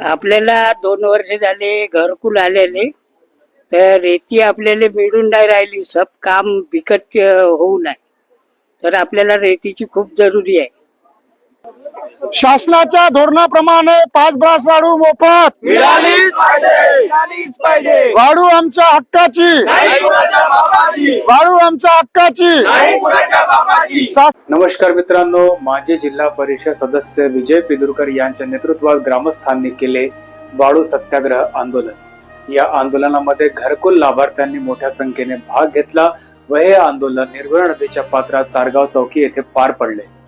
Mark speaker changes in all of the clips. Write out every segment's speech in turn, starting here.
Speaker 1: आपल्याला दोन वर्ष झाले घरकुल आलेले. तर रेती आपल्याला मिळून नाही राहिली सब काम बिकट होऊ नये. तर आपल्याला रेतीची खूप जरुरी आहे.
Speaker 2: शासनाच्या धोरणाप्रमाणे पाच ब्रास वाढू मोफत. वाढू आमच्या हक्काची.
Speaker 3: नाही कुणाच्या बापाची
Speaker 2: वाढू आमच्या हक्काची.
Speaker 4: नमस्कार मित्रांनो माजी जिल्हा परिषद सदस्य विजय पिदुरकर यांच्या नेतृत्वात ग्रामस्थांनी केले वाळू सत्याग्रह आंदोलन. या आंदोलनामध्ये घरकुल लाभार्थ्यांनी मोठ्या संख्येने भाग घेतला व हे आंदोलन निर्भय नदीच्या पात्रात चारगाव चौकी येथे पार पडले.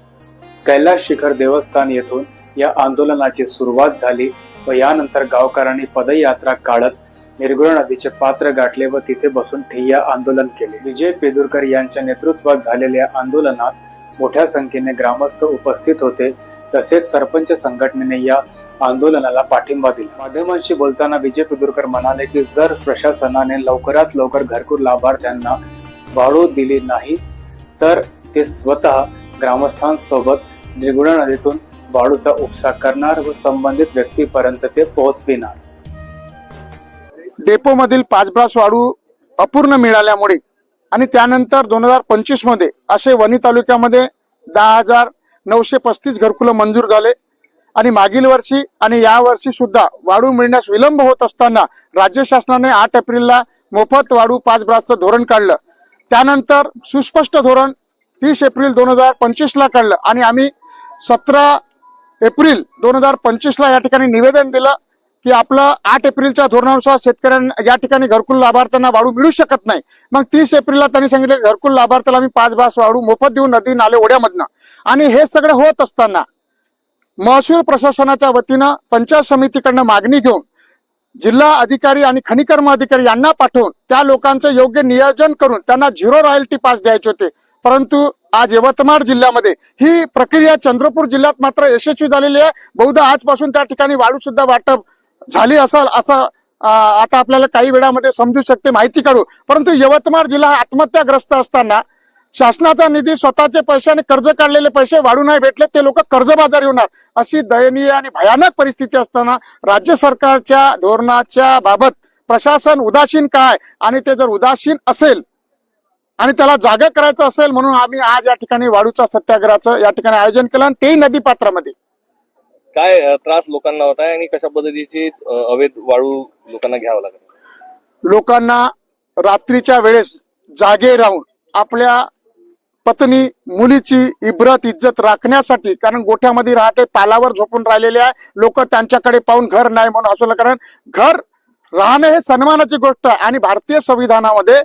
Speaker 4: कैलास शिखर देवस्थान येथून या आंदोलनाची सुरुवात झाली व यानंतर गावकऱ्यांनी पदयात्रा काढत निर्गुण नदीचे पात्र गाठले व तिथे बसून ठिय्या आंदोलन केले. विजय पेदुरकर यांच्या नेतृत्वात झालेल्या आंदोलनात मोठ्या संख्येने ग्रामस्थ उपस्थित होते. तसेच सरपंच संघटनेने या आंदोलनाला पाठिंबा दिला. माध्यमांशी बोलताना विजय पेदुरकर म्हणाले की जर प्रशासनाने लवकरात लवकर घरकुल लाभार्थ्यांना वाढू दिली नाही तर ते स्वतः ग्रामस्थांसोबत निर्गुणा नदीतून वाळूचा उपसा करणार व संबंधित व्यक्तीपर्यंत ते पोहोचविणार.
Speaker 2: डेपो मधील पाच ब्रास वाढू अपूर्ण मिळाल्यामुळे आणि त्यानंतर दोन हजार पंचवीसमध्ये असे वणी तालुक्यामध्ये दहा हजार नऊशे पस्तीस घरकुलं मंजूर झाले. आणि मागील वर्षी आणि या वर्षी सुद्धा वाढू मिळण्यास विलंब होत असताना राज्य शासनाने आठ एप्रिलला मोफत वाढू पाच ब्रासचं धोरण काढलं. त्यानंतर सुस्पष्ट धोरण तीस एप्रिल दोन हजार पंचवीसला काढलं. आणि आम्ही सतरा एप्रिल दोन हजार पंचवीसला या ठिकाणी निवेदन दिलं की आपलं आठ एप्रिलच्या धोरणानुसार शेतकऱ्यांना या ठिकाणी घरकुल लाभार्थ्यांना वाढू मिळू शकत नाही. मग तीस एप्रिलला त्यांनी सांगितलं घरकुल लाभार्थ्याला आम्ही पाच बास वाढू मोफत देऊ नदी नाले ओढ्यामधनं. आणि हे सगळं होत असताना महसूल प्रशासनाच्या वतीनं पंचायत समितीकडनं मागणी घेऊन जिल्हा अधिकारी आणि खनिकर्म अधिकारी यांना पाठवून त्या लोकांचं योग्य नियोजन करून त्यांना झिरो रॉयल्टी पास द्यायचे होते. परंतु आज यवतमाळ जिल्ह्यामध्ये ही प्रक्रिया चंद्रपूर जिल्ह्यात मात्र यशस्वी झालेली आहे. बहुधा आजपासून त्या ठिकाणी वाढू सुद्धा वाटप झाली असेल असं आता आपल्याला काही वेळामध्ये समजू शकते माहिती काढू. परंतु यवतमाळ जिल्हा आत्महत्याग्रस्त असताना शासनाचा निधी स्वतःचे पैशाने कर्ज काढलेले पैसे वाढू नाही भेटले ते लोक कर्जबाजारी होणार अशी दयनीय आणि भयानक परिस्थिती असताना राज्य सरकारच्या धोरणाच्या बाबत प्रशासन उदासीन काय? आणि ते जर उदासीन असेल आणि त्याला जागा करायचं असेल म्हणून आम्ही आज या ठिकाणी वाढूचा सत्याग्रहाचं या ठिकाणी आयोजन केलं आणि तेही नदी पात्रामध्ये.
Speaker 5: काय त्रास लोकांना होत आहे आणि कशा पद्धतीची अवैध वाळू लोकांना घ्यावं लागत
Speaker 2: लोकांना रात्रीच्या वेळेस जागे राहून आपल्या पत्नी मुलीची इब्रत इज्जत राखण्यासाठी कारण गोठ्यामध्ये राहते पालावर झोपून राहिलेले आहे लोक त्यांच्याकडे पाहून घर नाही म्हणून असलं कारण घर राहणं हे सन्मानाची गोष्ट आहे. आणि भारतीय संविधानामध्ये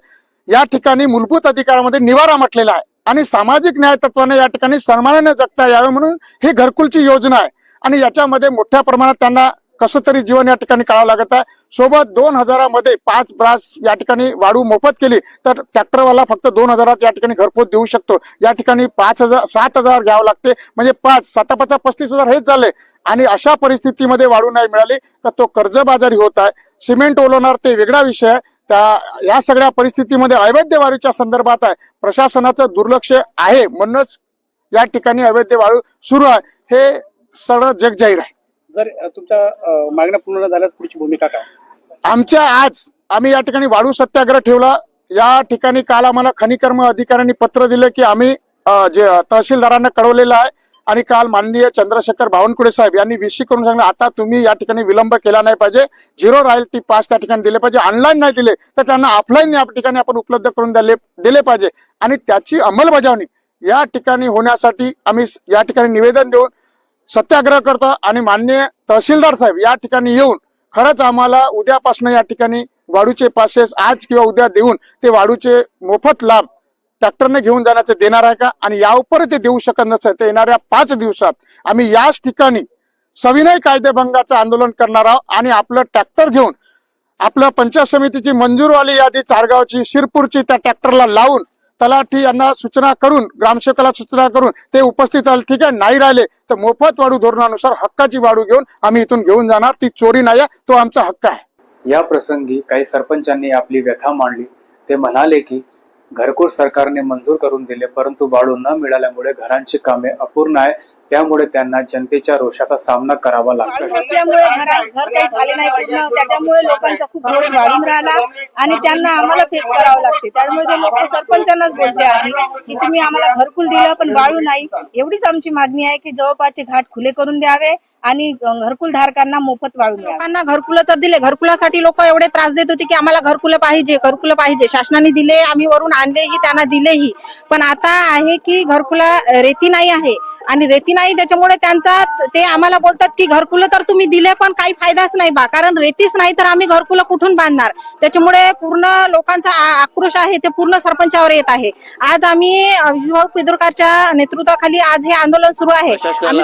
Speaker 2: या ठिकाणी मूलभूत अधिकारामध्ये निवारा म्हटलेला आहे. आणि सामाजिक न्याय तत्वाने या ठिकाणी सन्मानाने जगता यावे म्हणून ही घरकुलची योजना आहे. आणि याच्यामध्ये मोठ्या प्रमाणात त्यांना कसं तरी जीवन या ठिकाणी काढावं लागत आहे. सोबत दोन हजारामध्ये पाच ब्रास या ठिकाणी वाढू मोफत केली तर ट्रॅक्टरवाला फक्त दोन हजारात या ठिकाणी घरपोच देऊ शकतो. या ठिकाणी पाच हजार सात हजार घ्यावं लागते. म्हणजे पाच साता पस्तीस हजार हेच झाले. आणि अशा परिस्थितीमध्ये वाढू नाही मिळाली तर तो कर्जबाजारी होत आहे. सिमेंट ओलवणार ते वेगळा विषय आहे. त्या या सगळ्या परिस्थितीमध्ये अवैध वाढीच्या संदर्भात आहे. प्रशासनाचं दुर्लक्ष आहे म्हणूनच या ठिकाणी अवैध वाळू सुरू आहे. हे सरळ जगजाहीर आहे.
Speaker 6: जर तुमच्या मागण्या पूर्ण झाल्यास पुढची भूमिका काय?
Speaker 2: आमच्या आज आम्ही या ठिकाणी वाढू सत्याग्रह ठेवला. या ठिकाणी काल आम्हाला खनिकर्म अधिकाऱ्यांनी पत्र दिलं की आम्ही जे तहसीलदारांना कळवलेलं आहे. आणि काल माननीय चंद्रशेखर बावनकुळे साहेब यांनी विशी करून सांगितलं आता तुम्ही या ठिकाणी विलंब केला नाही पाहिजे. झिरो रॉयल्टी पास त्या ठिकाणी दिले पाहिजे. ऑनलाईन नाही दिले तर त्यांना ऑफलाईन या ठिकाणी आपण उपलब्ध करून दिले दिले पाहिजे. आणि त्याची अंमलबजावणी या ठिकाणी होण्यासाठी आम्ही या ठिकाणी निवेदन देऊन सत्याग्रह करतो आणि मान्य तहसीलदार साहेब या ठिकाणी येऊन खरंच आम्हाला उद्यापासून या ठिकाणी वाढूचे पासेस आज किंवा उद्या देऊन ते वाढूचे मोफत लाभ ट्रॅक्टरने घेऊन जाण्याचं देणार आहे का? आणि यावर ते देऊ शकत नसेल तर येणाऱ्या पाच दिवसात आम्ही याच ठिकाणी सविनय कायदेभंगाचं आंदोलन करणार आहोत आणि आपलं ट्रॅक्टर घेऊन आपलं पंचायत समितीची मंजूरवाली यादी चारगावची शिरपूरची त्या ट्रॅक्टरला लावून तलाठी यांना सूचना करून ग्रामसेवकाला सूचना करून ते उपस्थित राहिले. ठीक आहे नाही राहिले तर मोफत वाढू धोरणानुसार हक्काची वाढू घेऊन आम्ही इथून घेऊन जाणार. ती चोरी नाही आहे, तो आमचा हक्क आहे.
Speaker 4: या प्रसंगी काही सरपंचांनी आपली व्यथा मांडली. ते म्हणाले की घरकुल सरकारने मंजूर करून दिले परंतु बाळू न मिळाल्यामुळे घरांची कामे अपूर्ण आहे त्यामुळे त्यांना जनतेच्या रोषाचा सामना करावा लागतो.
Speaker 7: घर काही झाले नाही पूर्ण त्याच्यामुळे लोकांचा खूप रोष वाढून राहिला आणि त्यांना आम्हाला फेस करावं लागते. त्यामुळे ते लोक सरपंचांनाच बोलते आहे की तुम्ही आम्हाला घरकुल दिलं पण बाळू नाही. एवढीच आमची मागणी आहे की जवळपासचे घाट खुले करून द्यावे. आणि घरकुल धारकांना मोफत द्यावे
Speaker 8: लोकांना घरकुलं तर दिले. घरकुलासाठी लोक एवढे त्रास देत होते की आम्हाला घरकुलं पाहिजे घरकुलं पाहिजे. शासनाने दिले आम्ही वरून आणलेही त्यांना दिलेही. पण आता आहे की घरकुला रेती नाही आहे. आणि रेती नाही त्याच्यामुळे त्यांचा ते आम्हाला बोलतात की घरकुलं तर तुम्ही दिले पण काही फायदाच नाही बा. कारण रेतीच नाही तर आम्ही घरकुलं कुठून बांधणार? त्याच्यामुळे पूर्ण लोकांचा आक्रोश आहे ते पूर्ण सरपंचावर येत आहे. आज आम्ही विजयभाऊ पिदुरकरच्या नेतृत्वाखाली आज हे आंदोलन सुरू आहे. आम्ही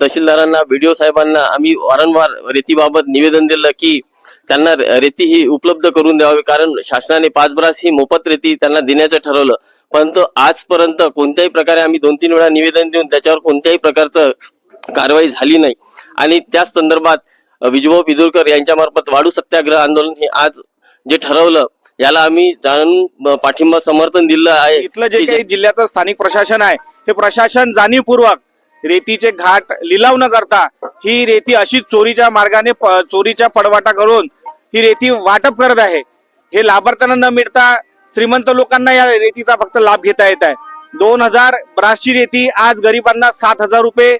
Speaker 9: तहसीलदारांना बीडीओ साहेबांना आम्ही वारंवार रेतीबाबत निवेदन दिलं की त्यांना रेती ही उपलब्ध करून द्यावी. कारण शासनाने पाच ब्रास ही मोफत रेती त्यांना देण्याचं ठरवलं. परंतु आजपर्यंत कोणत्याही प्रकारे आम्ही दोन तीन वेळा निवेदन देऊन त्याच्यावर कोणत्याही प्रकारचं कारवाई झाली नाही. आणि त्याच संदर्भात अ, विजयभाऊ पिदुरकर यांच्या मार्फत वाढू सत्याग्रह आंदोलन हे आज जे ठरवलं याला आम्ही जाणून पाठिंबा समर्थन दिलं आहे.
Speaker 6: इथलं जे काही जिल्ह्याचं स्थानिक प्रशासन आहे हे प्रशासन जाणीवपूर्वक रेतीचे घाट लिलाव न करता ही रेती अशी चोरीच्या मार्गाने चोरीच्या पडवाटा करून ही रेती वाटप करत आहे. हे लाभार्थ्यांना न मिळता श्रीमंत लोकांना या रेतीचा फक्त लाभ घेता येत आहे. दोन हजार ब्रासची रेती आज गरिबांना सात हजार रुपये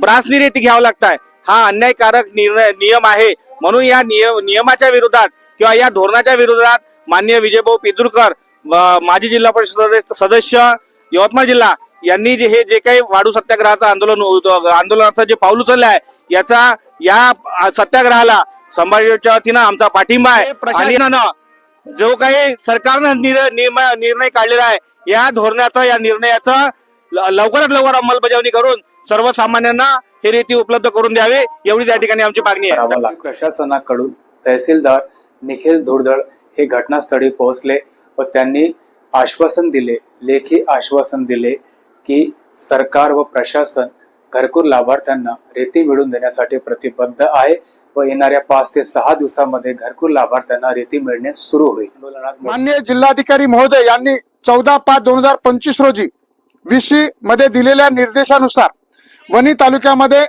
Speaker 6: ब्रासनी रेती घ्यावं लागत आहे. हा अन्यायकारक निर्णय नियम आहे. म्हणून या नियम नियमाच्या विरोधात किंवा या धोरणाच्या विरोधात माननीय विजयभाऊ पेदुरकर माजी जिल्हा परिषद सदस्य यवतमाळ जिल्हा यांनी जे हे जे काही वाढू सत्याग्रहाचं आंदोलन आंदोलनाचं जे पाऊल उचललं आहे याचा या सत्याग्रहाला संभाजीच्या वतीनं आमचा पाठिंबा आहे. प्रशासनानं जो काही सरकारनं निर्णय काढलेला आहे या धोरणाचा या निर्णयाचा लवकरात लवकर अंमलबजावणी करून सर्वसामान्यांना हे रेती उपलब्ध करून द्यावे एवढीच या ठिकाणी आमची मागणी आहे.
Speaker 4: प्रशासनाकडून तहसीलदार निखिल धुरदळ हे घटनास्थळी पोहोचले व त्यांनी आश्वासन दिले लेखी आश्वासन दिले की सरकार व प्रशासन घरकुल लाभार्थ्यांना रेती मिळवून देण्यासाठी प्रतिबद्ध आहे व येणाऱ्या पाच ते सहा दिवसामध्ये घरकुल लाभार्थ्यांना रेती मिळणे सुरू होईल. मान्य
Speaker 2: माननीय जिल्हाधिकारी महोदय यांनी चौदा पाच दोन हजार पंचवीस रोजी विशी मध्ये दिलेल्या निर्देशानुसार वणी तालुक्यामध्ये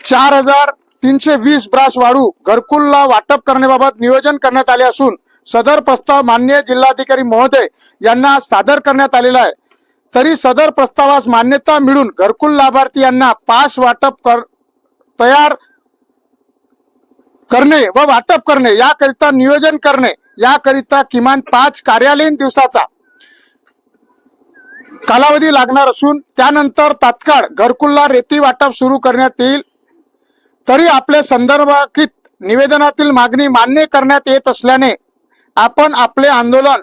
Speaker 2: चार हजार तीनशे वीस ब्रास वाळू घरकुलला वाटप करण्याबाबत नियोजन करण्यात आले असून सदर प्रस्ताव मान्य जिल्हाधिकारी महोदय यांना सादर करण्यात आलेला आहे. तरी सदर प्रस्तावास मान्यता मिळून घरकुल लाभार्थी यांना पास वाटप कर तयार करणे व वाटप करणे याकरिता नियोजन करणे याकरिता किमान पाच कार्यालयीन दिवसाचा कालावधी लागणार असून त्यानंतर तात्काळ घरकुलला रेती वाटप सुरू करण्यात येईल. तरी आपल्या संदर्भात निवेदनातील मागणी मान्य करण्यात येत असल्याने आपण आपले आंदोलन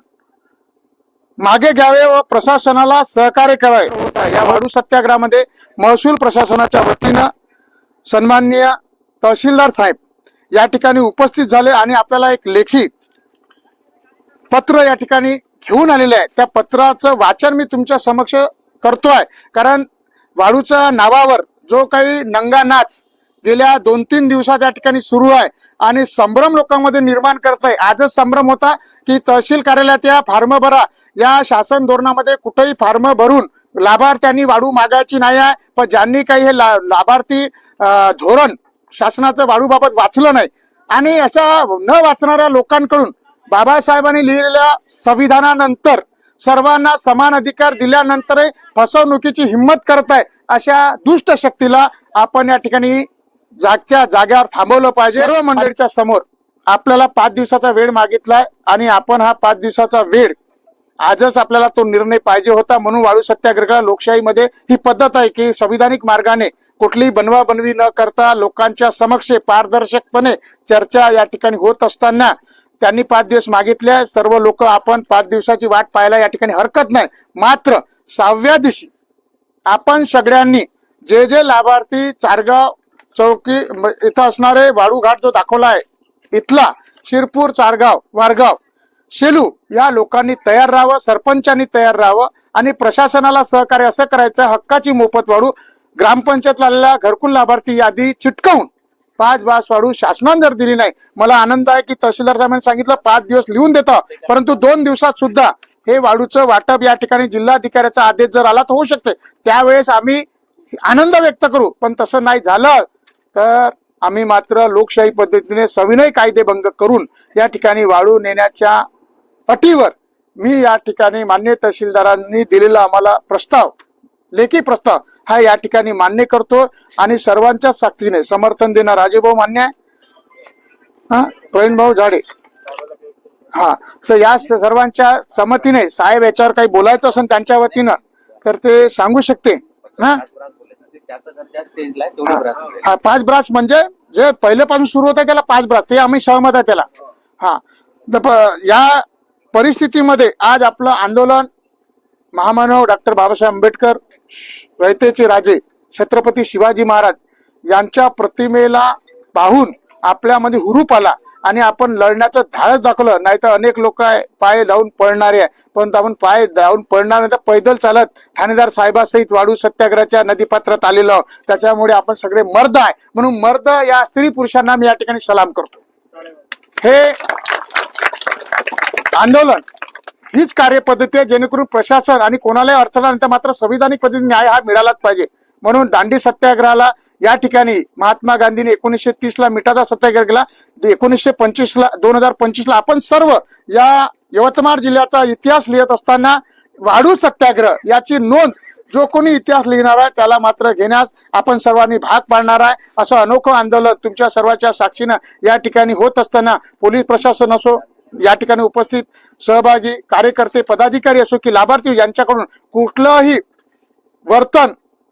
Speaker 2: मागे घ्यावे व प्रशासनाला सहकार्य करावे. या वाढू सत्याग्रहामध्ये महसूल प्रशासनाच्या वतीनं सन्माननीय तहसीलदार साहेब या ठिकाणी उपस्थित झाले आणि आपल्याला एक लेखी पत्र या ठिकाणी घेऊन आलेले आहे. त्या पत्राचं वाचन मी तुमच्या समक्ष करतोय. कारण वाळूच्या नावावर जो काही नंगा नाच गेल्या दोन तीन दिवसात या ठिकाणी सुरू आहे आणि संभ्रम लोकांमध्ये निर्माण करत आहे. आजच संभ्रम होता की तहसील कार्यालयात या फार्म भरा. या शासन धोरणामध्ये कुठेही फार्म भरून लाभार्थ्यांनी वाढू मागायची नाही आहे. पण ज्यांनी काही हे ला- लाभार्थी धोरण शासनाचं वाढूबाबत वाचलं नाही आणि अशा न वाचणाऱ्या लोकांकडून बाबासाहेबांनी लिहिलेल्या संविधानानंतर सर्वांना समान अधिकार दिल्यानंतर फसवणुकीची हिंमत करत आहे अशा दुष्ट शक्तीला आपण या ठिकाणी जागच्या जाग्यावर थांबवलं पाहिजे. सर्व मंडळीच्या समोर. आपल्याला पाच दिवसाचा वेळ मागितलाय आणि आपण हा पाच दिवसाचा वेळ आजच आपल्याला तो निर्णय पाहिजे होता म्हणून वाळू सत्याग्रह लोकशाहीमध्ये ही पद्धत आहे की संविधानिक मार्गाने कुठलीही बनवा बनवी न करता लोकांच्या समक्ष पारदर्शकपणे चर्चा या ठिकाणी होत असताना त्यांनी पाच दिवस मागितले. सर्व लोक आपण पाच दिवसाची वाट पाहायला या ठिकाणी हरकत नाही. मात्र सहाव्या दिवशी आपण सगळ्यांनी जे जे लाभार्थी चारगाव चौकी इथं असणारे वाळू घाट जो दाखवला आहे इथला शिरपूर चारगाव वारगाव शेलू या लोकांनी तयार राहावं सरपंचांनी तयार राहावं आणि प्रशासनाला सहकार्य असं करायचं हक्काची मोफत वाढू ग्रामपंचायतला आलेल्या घरकुल लाभार्थी यादी चिटकवून पाच बास वाढू शासनाने जर दिली नाही मला आनंद आहे की तहसीलदार साहेबांनी सांगितलं पाच दिवस लिहून देतं परंतु दोन दिवसात सुद्धा हे वाढूचं वाटप या ठिकाणी जिल्हाधिकाऱ्याचा आदेश जर आला तर होऊ शकते. त्यावेळेस आम्ही आनंद व्यक्त करू पण तसं नाही झालं. तर आम्ही मात्र लोकशाही पद्धतीने सविनय कायदेभंग करून या ठिकाणी वाळू नेण्याच्या अटीवर मी या ठिकाणी मान्य तहसीलदारांनी दिलेला आम्हाला प्रस्ताव लेखी प्रस्ताव हा या ठिकाणी मान्य करतो आणि सर्वांच्या साक्षीने समर्थन देणार राजेभाऊ मान्य आहे. हा प्रवीणभाऊ झाडे. हा तर या सर्वांच्या संमतीने साहेब याच्यावर काही बोलायचं असेल त्यांच्या वतीनं तर ते सांगू शकते. हा? हा. पाच ब्रास म्हणजे जे पहिल्यापासून सुरू होतं त्याला पाच ब्रास ते आम्ही सहमत आहे त्याला. हा. तर प- या परिस्थितीमध्ये आज आपलं आंदोलन महामानव डॉक्टर बाबासाहेब आंबेडकर रयतेचे राजे छत्रपती शिवाजी महाराज यांच्या प्रतिमेला पाहून आपल्यामध्ये हुरूप आला. आणि आपण लढण्याचं धाडस दाखवलं नाही तर अनेक लोक आहे पाय जाऊन पळणारे आहे. पण आपण पाय जाऊन पळणार नाही तर पैदल चालत ठाणेदार साहेबासहित वाढू सत्याग्रहाच्या नदीपात्रात आलेलो त्याच्यामुळे आपण सगळे मर्द आहे. म्हणून मर्द या स्त्री पुरुषांना मी या ठिकाणी सलाम करतो. हे आंदोलन हीच कार्यपद्धती आहे जेणेकरून प्रशासन आणि कोणालाही अडथळा नंतर मात्र संविधानिक पद्धतीने न्याय हा मिळालाच पाहिजे. म्हणून दांडी सत्याग्रहाला या ठिकाणी महात्मा गांधीने एकोणीसशे तीस ला मिठाचा सत्याग्रह केला. एकोणीसशे पंचवीस ला दोन हजार पंचवीस ला आपण सर्व या यवतमाळ जिल्ह्याचा इतिहास लिहित असताना वाढू सत्याग्रह याची नोंद जो कोणी इतिहास लिहिणार आहे त्याला मात्र घेण्यास आपण सर्वांनी भाग पाडणार आहे. असं अनोखं आंदोलन तुमच्या सर्वांच्या साक्षीनं या ठिकाणी होत असताना पोलीस प्रशासन असो या ठिकाणी उपस्थित सहभागी कार्यकर्ते पदाधिकारी असो की लाभार्थी यांच्याकडून कुठलंही वर्तन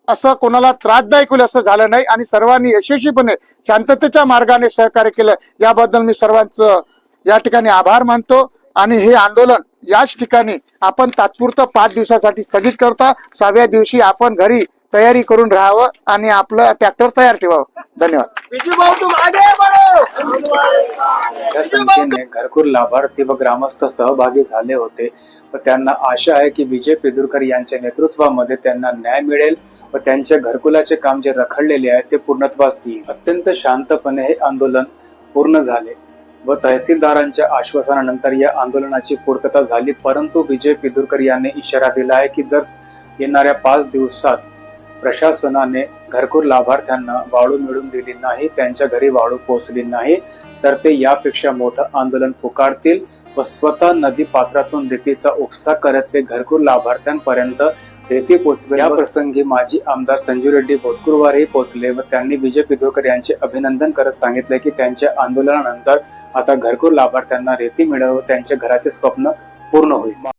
Speaker 2: असं कोणाला त्रासदायक होईल असं झालं नाही. आणि सर्वांनी यशस्वीपणे शांततेच्या मार्गाने सहकार्य केलं याबद्दल मी सर्वांचं या ठिकाणी आभार मानतो. आणि हे आंदोलन याच ठिकाणी आपण तात्पुरतं पाच दिवसासाठी स्थगित करतो. सहाव्या दिवशी आपण घरी तयारी करून राहावं आणि आपलं ट्रॅक्टर तयार ठेवावं. धन्यवाद.
Speaker 4: या संख्येने घरकुल लाभार्थी व ग्रामस्थ सहभागी झाले होते. व त्यांना आशा आहे की विजय पेदुरकर यांच्या नेतृत्वामध्ये त्यांना न्याय मिळेल. व त्यांच्या घरकुलाचे काम जे रखडलेले आहे ते पूर्णत्वास येईल. अत्यंत शांतपणे हे आंदोलन पूर्ण झाले व तहसीलदारांच्या आश्वासनानंतर या आंदोलनाची पूर्तता झाली. परंतु विजय पिदुरकर यांनी इशारा दिला आहे की जर येणाऱ्या पाच दिवसात प्रशासनाने घरकुल लाभार्थ्यांना वाळू मिळून दिली नाही त्यांच्या घरी वाळू पोहोचली नाही तर ते यापेक्षा मोठं आंदोलन पुकारतील व स्वतः नदी पात्रातून रेतीचा उपसा करत ते घरकुल लाभार्थ्यांपर्यंत रेती पोहोचवे या प्रसंगी माजी आमदार संजू रेड्डी भोतकुरवारही पोहोचले व त्यांनी विजय पिदोकर यांचे अभिनंदन करत सांगितले की त्यांच्या आंदोलनानंतर आता घरकुल लाभार्थ्यांना रेती मिळावं त्यांच्या घराचे स्वप्न पूर्ण होईल.